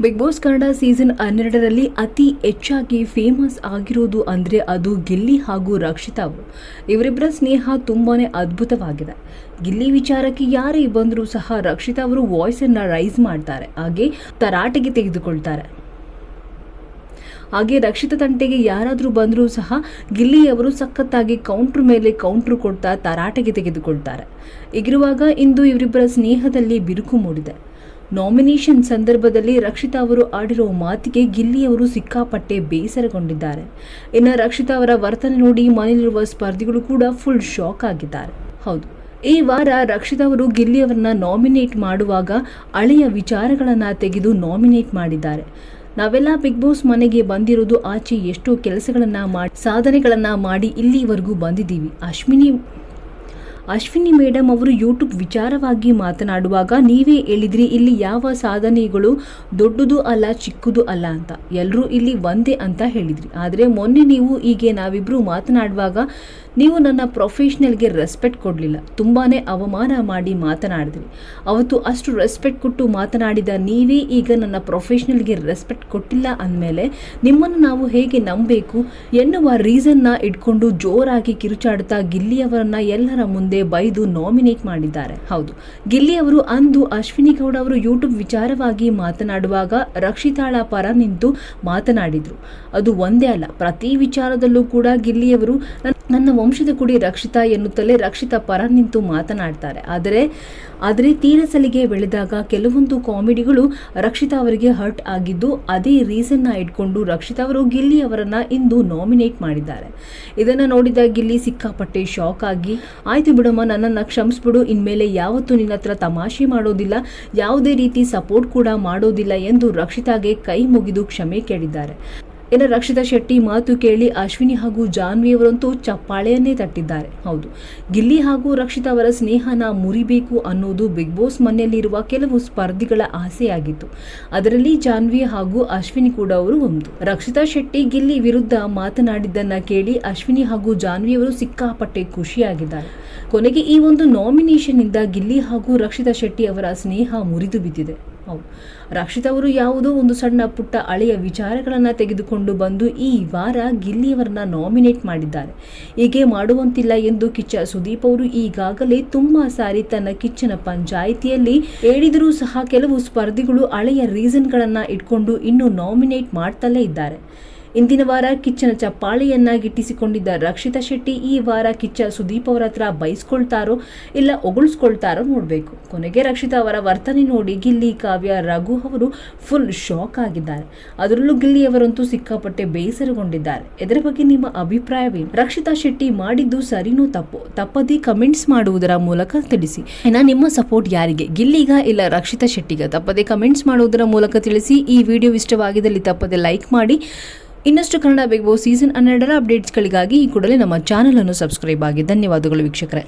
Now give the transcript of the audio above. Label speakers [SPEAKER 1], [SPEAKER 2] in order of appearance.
[SPEAKER 1] Big boss Kannada season ಹನ್ನೆರಡರಲ್ಲಿ ಅತಿ ಹೆಚ್ಚಾಗಿ ಫೇಮಸ್ ಆಗಿರೋದು ಅಂದರೆ ಅದು ಗಿಲ್ಲಿ ಹಾಗೂ ರಕ್ಷಿತಾ ಅವರು. ಇವರಿಬ್ಬರ ಸ್ನೇಹ ತುಂಬಾ ಅದ್ಭುತವಾಗಿದೆ. ಗಿಲ್ಲಿ ವಿಚಾರಕ್ಕೆ ಯಾರೇ ಬಂದರೂ ಸಹ ರಕ್ಷಿತಾ ಅವರು ವಾಯ್ಸನ್ನು ರೈಸ್ ಮಾಡ್ತಾರೆ, ಹಾಗೆ ತರಾಟೆಗೆ ತೆಗೆದುಕೊಳ್ತಾರೆ. ಹಾಗೆ ರಕ್ಷಿತ ತಂಟೆಗೆ ಯಾರಾದರೂ ಬಂದರೂ ಸಹ ಗಿಲ್ಲಿಯವರು ಸಖತ್ತಾಗಿ ಕೌಂಟ್ರ್ ಮೇಲೆ ಕೌಂಟ್ರ್ ಕೊಡ್ತಾ ತರಾಟೆಗೆ ತೆಗೆದುಕೊಳ್ತಾರೆ. ಹೀಗಿರುವಾಗ ಇಂದು ಇವರಿಬ್ಬರ ಸ್ನೇಹದಲ್ಲಿ ಬಿರುಕು ಮೂಡಿದೆ. ನಾಮಿನೇಷನ್ ಸಂದರ್ಭದಲ್ಲಿ ರಕ್ಷಿತಾ ಅವರು ಆಡಿರೋ ಮಾತಿಗೆ ಗಿಲ್ಲಿಯವರು ಸಿಕ್ಕಾಪಟ್ಟೆ ಬೇಸರಗೊಂಡಿದ್ದಾರೆ. ಇನ್ನು ರಕ್ಷಿತಾ ಅವರ ವರ್ತನೆ ನೋಡಿ ಮನೆಯಲ್ಲಿರುವ ಸ್ಪರ್ಧಿಗಳು ಕೂಡ ಫುಲ್ ಶಾಕ್ ಆಗಿದ್ದಾರೆ. ಹೌದು, ಈ ವಾರ ರಕ್ಷಿತಾ ಅವರು ಗಿಲ್ಲಿಯವರನ್ನ ನಾಮಿನೇಟ್ ಮಾಡುವಾಗ ಹಳೆಯ ವಿಚಾರಗಳನ್ನು ತೆಗೆದು ನಾಮಿನೇಟ್ ಮಾಡಿದ್ದಾರೆ. ನಾವೆಲ್ಲ ಬಿಗ್ ಬಾಸ್ ಮನೆಗೆ ಬಂದಿರೋದು ಆಚೆ ಎಷ್ಟೋ ಕೆಲಸಗಳನ್ನ ಮಾಡಿ, ಸಾಧನೆಗಳನ್ನ ಮಾಡಿ ಇಲ್ಲಿವರೆಗೂ ಬಂದಿದ್ದೀವಿ. ಅಶ್ವಿನಿ ಅಶ್ವಿನಿ ಮೇಡಮ್ ಅವರು ಯೂಟ್ಯೂಬ್ ವಿಚಾರವಾಗಿ ಮಾತನಾಡುವಾಗ, ನೀವೇ ಹೇಳಿದ್ರಿ, ಇಲ್ಲಿ ಯಾವ ಸಾಧನೆಗಳು ದೊಡ್ಡದು ಅಲ್ಲ, ಚಿಕ್ಕದು ಅಲ್ಲ ಅಂತ. ಎಲ್ಲರೂ ಇಲ್ಲಿ ಒಂದೇ ಅಂತ ಹೇಳಿದ್ರಿ. ಆದರೆ ಮೊನ್ನೆ ನೀವು ಹೀಗೆ ನಾವಿಬ್ಬರು ಮಾತನಾಡುವಾಗ ನೀವು ನನ್ನ ಪ್ರೊಫೆಷ್ನಲ್ಗೆ ರೆಸ್ಪೆಕ್ಟ್ ಕೊಡಲಿಲ್ಲ. ತುಂಬಾ ಅವಮಾನ ಮಾಡಿ ಮಾತನಾಡಿದ್ರಿ. ಅವತ್ತು ಅಷ್ಟು ರೆಸ್ಪೆಕ್ಟ್ ಕೊಟ್ಟು ಮಾತನಾಡಿದ ನೀವೇ ಈಗ ನನ್ನ ಪ್ರೊಫೆಷ್ನಲ್ಗೆ ರೆಸ್ಪೆಕ್ಟ್ ಕೊಟ್ಟಿಲ್ಲ ಅಂದಮೇಲೆ ನಿಮ್ಮನ್ನು ನಾವು ಹೇಗೆ ನಂಬಬೇಕು ಎನ್ನುವ ರೀಸನ್ನ ಇಟ್ಕೊಂಡು ಜೋರಾಗಿ ಕಿರುಚಾಡ್ತಾ ಗಿಲ್ಲಿಯವರನ್ನ ಎಲ್ಲರ ಮುಂದೆ ಬೈದು ನಾಮಿನೇಟ್ ಮಾಡಿದ್ದಾರೆ. ಹೌದು. ಗಿಲ್ಲಿ ಅವರು ಅಂದು ಅಶ್ವಿನಿ ಗೌಡ ಅವರು ಯೂಟ್ಯೂಬ್ ವಿಚಾರವಾಗಿ ಮಾತನಾಡುವಾಗ ರಕ್ಷಿತಾಳ ಪರ ನಿಂತು ಮಾತನಾಡಿದ್ರು. ಅದು ಒಂದೇ ಅಲ್ಲ, ಪ್ರತಿ ವಿಚಾರದಲ್ಲೂ ಕೂಡ ಗಿಲ್ಲಿಯವರು "ನನ್- ನನ್ನ ವಂಶದ ಕುಡಿ ರಕ್ಷಿತಾ ಎನ್ನುತ್ತಲೇ ರಕ್ಷಿತಾ ಪರ ನಿಂತು ಮಾತನಾಡ್ತಾರೆ. ಆದರೆ ಆದರೆ ತೀರಸಲಿಗೆ ಬೆಳೆದಾಗ ಕೆಲವೊಂದು ಕಾಮಿಡಿಗಳು ರಕ್ಷಿತಾ ಅವರಿಗೆ ಹರ್ಟ್ ಆಗಿದ್ದು, ಅದೇ ರೀಸನ್ನ ಇಟ್ಕೊಂಡು ರಕ್ಷಿತಾ ಅವರು ಗಿಲ್ಲಿ ಅವರನ್ನು ಇಂದು ನಾಮಿನೇಟ್ ಮಾಡಿದ್ದಾರೆ. ಇದನ್ನು ನೋಡಿದ ಗಿಲ್ಲಿ ಸಿಕ್ಕಾಪಟ್ಟೆ ಶಾಕ್ ಆಗಿ, ಆಯ್ತು ಬಿಡಮ್ಮ, ನನ್ನನ್ನು ಕ್ಷಮಿಸ್ಬಿಡು, ಇನ್ಮೇಲೆ ಯಾವತ್ತೂ ನಿನ್ನ ಹತ್ರ ತಮಾಷೆ ಮಾಡೋದಿಲ್ಲ, ಯಾವುದೇ ರೀತಿ ಸಪೋರ್ಟ್ ಕೂಡ ಮಾಡೋದಿಲ್ಲ ಎಂದು ರಕ್ಷಿತಾಗೆ ಕೈ ಮುಗಿದು ಕ್ಷಮೆ ಕೇಳಿದ್ದಾರೆ. ಇನ್ನು ರಕ್ಷಿತಾ ಶೆಟ್ಟಿ ಮಾತು ಕೇಳಿ ಅಶ್ವಿನಿ ಹಾಗೂ ಜಾನ್ವಿ ಅವರಂತೂ ಚಪ್ಪಾಳೆಯನ್ನೇ ತಟ್ಟಿದ್ದಾರೆ. ಹೌದು, ಗಿಲ್ಲಿ ಹಾಗೂ ರಕ್ಷಿತಾ ಅವರ ಸ್ನೇಹನ ಮುರಿಬೇಕು ಅನ್ನೋದು ಬಿಗ್ ಬಾಸ್ ಮನೆಯಲ್ಲಿರುವ ಕೆಲವು ಸ್ಪರ್ಧಿಗಳ ಆಸೆಯಾಗಿತ್ತು. ಅದರಲ್ಲಿ ಜಾನ್ವಿ ಹಾಗೂ ಅಶ್ವಿನಿ ಕೂಡ ಅವರು ಒಂದು. ರಕ್ಷಿತಾ ಶೆಟ್ಟಿ ಗಿಲ್ಲಿ ವಿರುದ್ಧ ಮಾತನಾಡಿದ್ದನ್ನ ಕೇಳಿ ಅಶ್ವಿನಿ ಹಾಗೂ ಜಾನ್ವಿ ಅವರು ಸಿಕ್ಕಾಪಟ್ಟೆ ಖುಷಿಯಾಗಿದ್ದಾರೆ. ಕೊನೆಗೆ ಈ ಒಂದು ನಾಮಿನೇಷನ್ ಇಂದ ಗಿಲ್ಲಿ ಹಾಗೂ ರಕ್ಷಿತಾ ಶೆಟ್ಟಿ ಅವರ ಸ್ನೇಹ ಮುರಿದು ಬಿದ್ದಿದೆ. ಹೌದು. ರಕ್ಷಿತ್ ಅವರು ಯಾವುದೋ ಒಂದು ಸಣ್ಣ ಪುಟ್ಟ ಹಳೆಯ ವಿಚಾರಗಳನ್ನು ತೆಗೆದುಕೊಂಡು ಬಂದು ಈ ವಾರ ಗಿಲ್ಲಿಯವರನ್ನ ನಾಮಿನೇಟ್ ಮಾಡಿದ್ದಾರೆ. ಹೀಗೆ ಮಾಡುವಂತಿಲ್ಲ ಎಂದು ಕಿಚ್ಚ ಸುದೀಪ್ ಅವರು ಈಗಾಗಲೇ ತುಂಬಾ ಸಾರಿ ತನ್ನ ಕಿಚ್ಚನ ಪಂಚಾಯಿತಿಯಲ್ಲಿ ಹೇಳಿದರೂ ಸಹ ಕೆಲವು ಸ್ಪರ್ಧಿಗಳು ಹಳೆಯ ರೀಸನ್ಗಳನ್ನು ಇಟ್ಕೊಂಡು ಇನ್ನೂ ನಾಮಿನೇಟ್ ಮಾಡ್ತಲೇ ಇದ್ದಾರೆ. ಇಂದಿನ ವಾರ ಕಿಚ್ಚನ ಚಪ್ಪಾಳೆಯನ್ನ ಗಿಟ್ಟಿಸಿಕೊಂಡಿದ್ದ ರಕ್ಷಿತಾ ಶೆಟ್ಟಿ ಈ ವಾರ ಕಿಚ್ಚ ಸುದೀಪ್ ಅವರ ಹತ್ರ ಬೈಸ್ಕೊಳ್ತಾರೋ ಇಲ್ಲ ಒಗಳಿಸ್ಕೊಳ್ತಾರೋ ನೋಡಬೇಕು. ಕೊನೆಗೆ ರಕ್ಷಿತಾ ಅವರ ವರ್ತನೆ ನೋಡಿ ಗಿಲ್ಲಿ, ಕಾವ್ಯ, ರಘು ಅವರು ಫುಲ್ ಶಾಕ್ ಆಗಿದ್ದಾರೆ. ಅದರಲ್ಲೂ ಗಿಲ್ಲಿ ಅವರಂತೂ ಸಿಕ್ಕಾಪಟ್ಟೆ ಬೇಸರಗೊಂಡಿದ್ದಾರೆ. ಇದರ ಬಗ್ಗೆ ನಿಮ್ಮ ಅಭಿಪ್ರಾಯವೇನು? ರಕ್ಷಿತಾ ಶೆಟ್ಟಿ ಮಾಡಿದ್ದು ಸರಿನೋ ತಪ್ಪು? ತಪ್ಪದೇ ಕಮೆಂಟ್ಸ್ ಮಾಡುವುದರ ಮೂಲಕ ತಿಳಿಸಿ. ಇನ್ನ ನಿಮ್ಮ ಸಪೋರ್ಟ್ ಯಾರಿಗೆ? ಗಿಲ್ಲಿಗ ಇಲ್ಲ ರಕ್ಷಿತಾ ಶೆಟ್ಟಿಗ? ತಪ್ಪದೇ ಕಮೆಂಟ್ಸ್ ಮಾಡುವುದರ ಮೂಲಕ ತಿಳಿಸಿ. ಈ ವಿಡಿಯೋ ಇಷ್ಟವಾಗಿದ್ದಲ್ಲಿ ತಪ್ಪದೆ ಲೈಕ್ ಮಾಡಿ. ಇನ್ನಷ್ಟು ಕನ್ನಡ ಬಿಗ್ ಬಾಸ್ ಸೀಸನ್ ಹನ್ನೆರಡರ ಅಪ್ಡೇಟ್ಸ್ಗಳಿಗಾಗಿ ಈ ಕೂಡಲೇ ನಮ್ಮ ಚಾನಲನ್ನು ಸಬ್ಸ್ಕ್ರೈಬ್ ಆಗಿ. ಧನ್ಯವಾದಗಳು ವೀಕ್ಷಕರೇ.